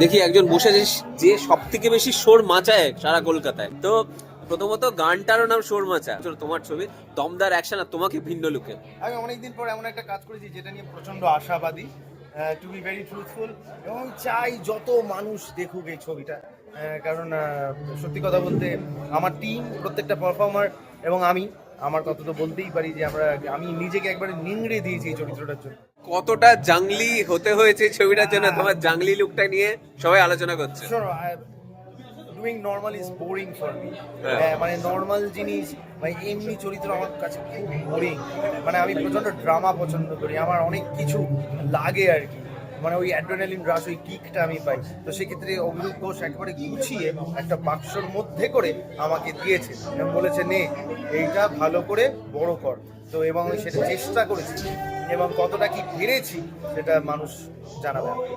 দেখি একজন বসে আছে, যে সব থেকে বেশি সোর মাচায় সারা কলকাতায়। তো প্রথমত গানটারও নাম সোর মাচা। তোমার ছবি, দমদার অ্যাকশন আর তোমাকে ভিন্ন লুকে আমি অনেকদিন পর এমন একটা কাজ করেছি যেটা নিয়ে প্রচণ্ড আশাবাদী টু বি ভেরি ট্রুথফুল এবং চাই যত মানুষ দেখুক এই ছবিটা কারণ সত্যি কথা বলতে আমার টিম প্রত্যেকটা পারফর্মার এবং আমি আমার কথা তো বলতেই পারি যে আমরা আমি নিজেকে একবারে নিংড়ে দিয়েছি এই চরিত্রটার জন্য। কতটা জাংলি হতে হয়েছে এই ছবিটার জন্য? তোমার জাংলি লুকটা নিয়ে সবাই আলোচনা করছে। Doing normal is boring for me হ্যাঁ। মানে নর্মাল জিনিস মানে এমনি চরিত্র আমার কাছে খুব বোরিং মানে আমি প্রচণ্ড ড্রামা পছন্দ করি আমার অনেক কিছু লাগে আর কি। মানে ওই অ্যাড্রেনালিন রাস ওই কিকটা আমি পাই। তো সেক্ষেত্রে অভিরূপ ঘোষ একেবারে গুছিয়ে একটা বাক্সর মধ্যে করে আমাকে দিয়েছে। বলেছে, নে, এইটা ভালো করে বড় কর। তো এবং আমি সেটা চেষ্টা করেছি। এবং কতটা কি পেরেছি, সেটা মানুষ জানাবে।